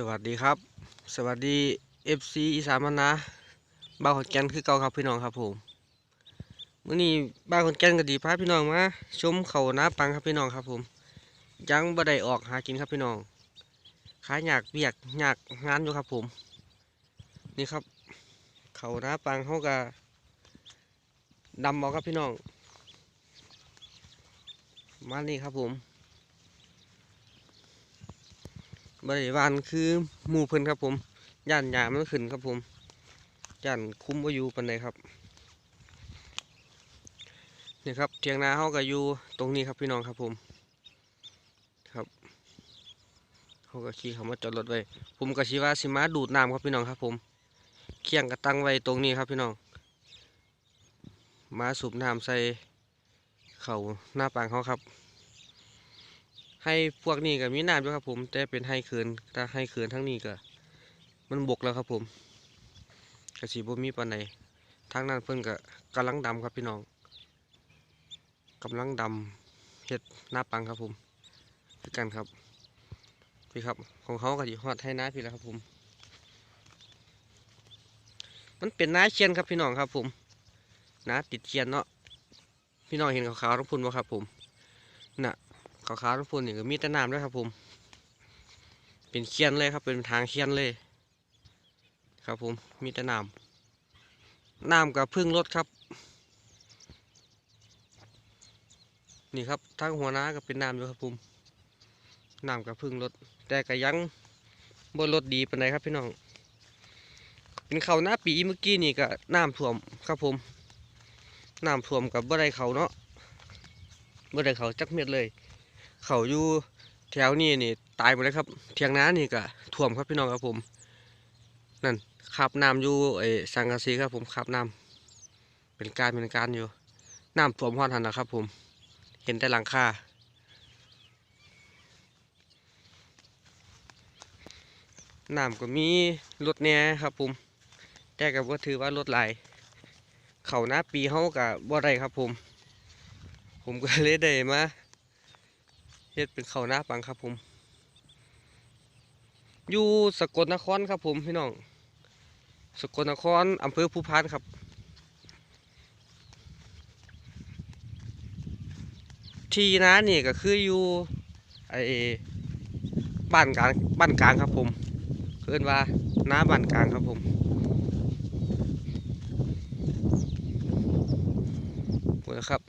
สวัสดีครับ สวัสดี FC อีสานมันนะบ้านขอนแก่นคือเก่าครับพี่น้องครับผมมื้อนี้บ้านขอนแก่นก็ดีพาพี่น้องมาชมเขานาปังครับพี่น้องครับผม ยังบ่ได้ออกหากินครับพี่น้องขายอยากเบียกอยากงานอยู่ครับผม นี่ครับ เขานาปังเขาก็ดำเอาครับพี่น้อง มานี่ครับผม บริวารคือหมู่เพิ่นครับผมย่านยามันขึ้นครับผมย่านคุ้มว่าอยู่ปันใดครับนี่ครับเทียงนาเขาก็อยู่ตรงนี้ครับพี่น้องครับผมครับเขาก็ขี่เขามาจอดรถไว้ผมก็ชีว่าสิมาดูดน้ำครับพี่น้องครับผมเคียงก็ตั้งไว้ตรงนี้ครับพี่น้องมาสูบน้ำใส่เขาหน้าปางเขาครับ ให้พวกนี้ก็มีน้ำด้วยครับผมแต่เป็นให้เคืนถ้าให้เคืนทั้งนี้ก็ มันบกแล้วครับผมกระสีบ่มีปานใดทางนั้นเพิ่นก็กำลังดำครับพี่น้องกำลังดำเฮ็ดหน้าปังครับผมคือกันครับพี่ครับของเขาก็สิฮอดให้น้าพี่แล้วครับผม มันเป็นน้าเชียนครับพี่น้องครับผมน้าติดเชียนเนาะพี่น้องเห็นขาวๆทั้งพุ่นบ่ครับผมน่ะ ขาวๆทุกคนนี่ก็มีแต่น้ำด้วยครับผม เป็นเคียนเลยครับ เป็นทางเคียนเลย ครับผมมีแต่น้ำน้ำกับพึ่งรถครับ นี่ครับทั้งหัวน้าก็เป็นน้ำอยู่ครับผมน้ำกับพึ่งรถแต่ก็ยังบนรถดีปานใดครับพี่น้องเป็นเขาหน้าปีเมื่อกี้นี่ก็น้ำท่วมครับผมน้ำท่วมกับบ่ได้เขาเนาะบ่ได้เขาจักเม็ดเลย เขาอยู่แถวนี้นี่ตายหมดเลยครับเทียงน้านี่ก็ท่วมครับพี่น้องครับผมนั่นขับน้ำอยู่ไอ้สังกะสีครับผมขับน้ำเป็นการเป็นการอยู่น้ำท่วมหอดหันนะครับผมเห็นแต่หลังคาน้ำก็มีรถแหน่ครับผมแต่ก็บ่ถือว่ารถหลายเขาหน้าปีเฮากับบ่ได้ครับผม ผมก็เลยได้มา เฮ็ดเป็นข้าวหน้าปังครับผม อยู่สกลนครครับผมพี่น้อง สกลนครอำเภอภูพานครับ ที่น้านี่ก็คืออยู่ไอ้บ้านกลางบ้านกลางครับผมเอิ้นว่าน้าบ้านกลางครับผมหมดแล้วครับ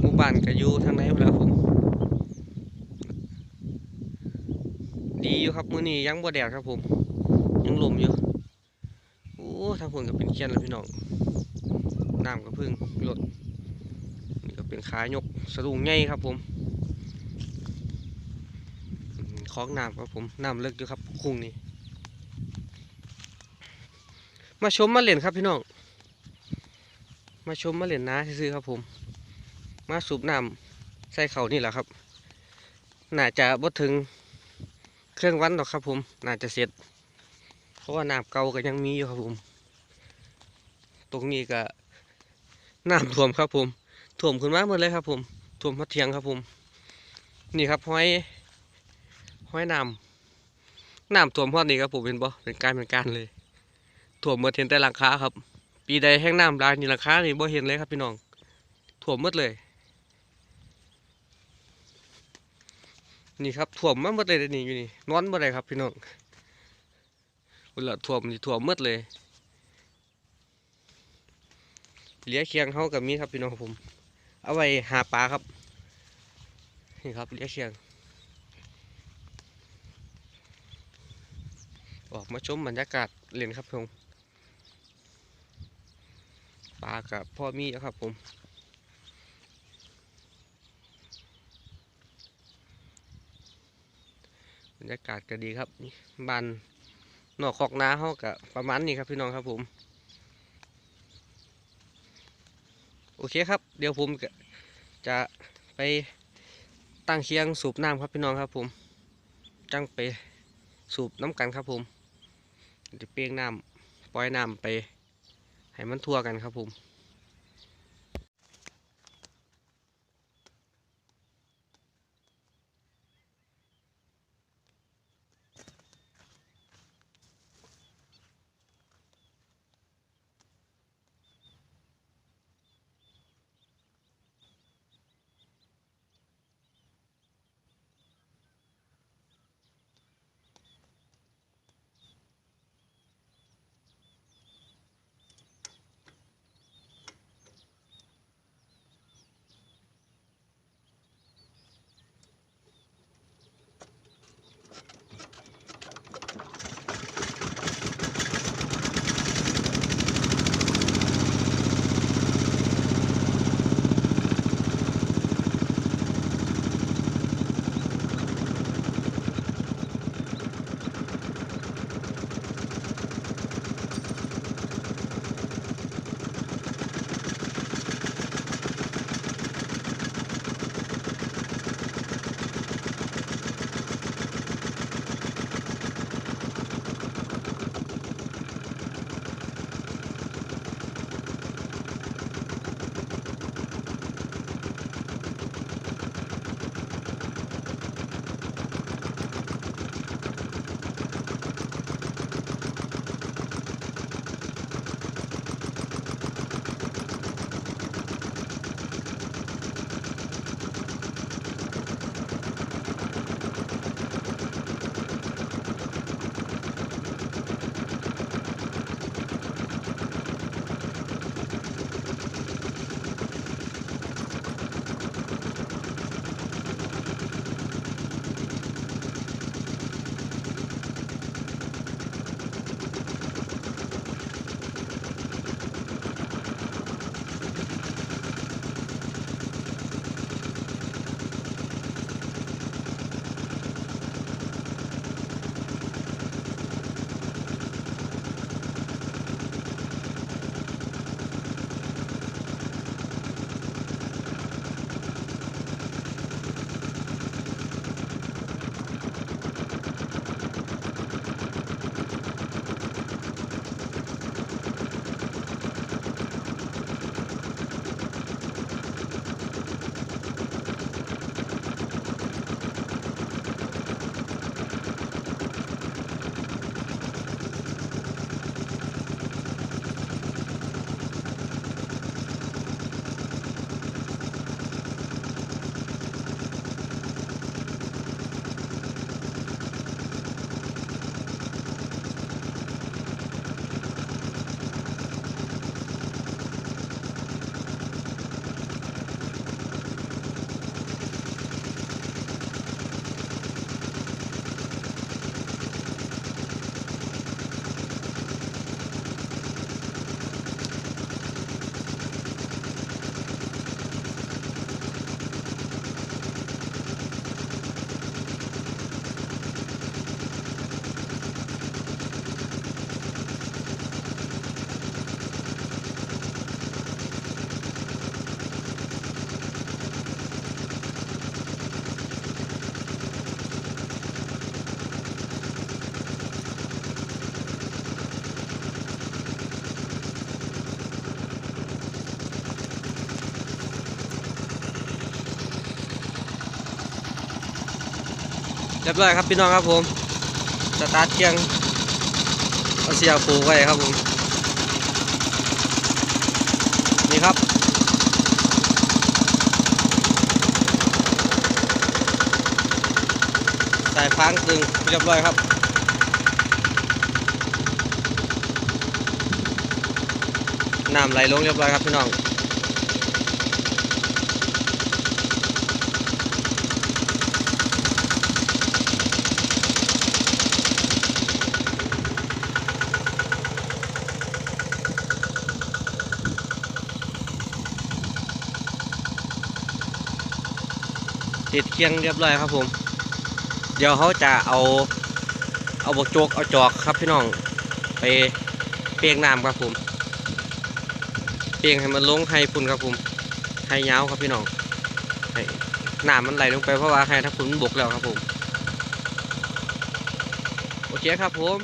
หมู่บ้านก็อยู่ทางไหนแล้วผม ดีอยู่ ครับมือนี้ยังบ่แดดครับผม ยังลมอยู่โอ้ทางคนก็เป็นเขียนแล้วพี่น้องน้ำก็พึ่งลดนี่ก็เป็นขายกสะดุ้งใหญ่ครับผมคลองน้ำครับผมน้ำเลิกอยู่ครับคุ้งนี่มาชมมาเล่นครับพี่น้องมาชมมาเล่นน้าซื้อครับผม มาสูบน้ำใส่เขานี่แหละครับ น่าจะบ่ถึง เครื่องวัดหรอกครับผม น่าจะเสร็จ เพราะว่าน้ำเก่าก็ยังมีอยู่ครับผม ตรงนี้ก็น้ำท่วมครับผมท่วมขึ้นมาหมดเลยครับผมท่วมพัดเทียงครับผม นี่ครับห้อยห้อยน้ำน้ำท่วมพอดนี้ครับผมเป็นบ่เป็นการเป็นการเลยท่วมหมดเห็นแต่หลังคาครับ ปีใดแห้งน้ำลายนี่หลังคานี่บ่เห็นเลยครับพี่น้องท่วมหมดเลย นี่ครับถ่วมมาหมดเลยนี่อยู่นี่นอนบ่ได้ครับ พี่น้องเวลาถ่วมนี่ถ่วมหมดเลยเหลี้ยเคียงเขากับมีครับพี่น้องผม เอาไว้หาปลาครับนี่ครับเหลี้ยเคียง ออกมาชมบรรยากาศเล่นครับผมปลากับพ่อมีครับผม บรรยากาศก็ดีครับนี่บ้านนอกคอกนาเขาก็ประมาณนี้ครับพี่น้องครับผม โอเคครับ เดี๋ยวผมจะไปตั้งเคียงสูบน้ำครับพี่น้องครับผม จังไปสูบน้ำกันครับผมจะเปียงน้ำปล่อยน้ำไป ให้มันทั่วกันครับผม เรียบร้อยครับพี่น้องครับผมสตาร์ทเครื่องเอาเสียบผูไว้ครับผมนี่ครับสายฟางตึงเรียบร้อยครับน้ำไหลลงเรียบร้อยครับพี่น้อง ติดเคียงเรียบร้อยครับผม เดี๋ยวเขาจะเอาเอาบกโจกเอาจอกครับพี่น้องไปเปียงน้ำครับผมเปียงให้มันลงให้พุ่นครับผมให้ยาวครับพี่น้องให้น้ำมันไหลลงไปเพราะว่าให้ถ้าพุ่นมันบกแล้วครับผมโอเคครับผม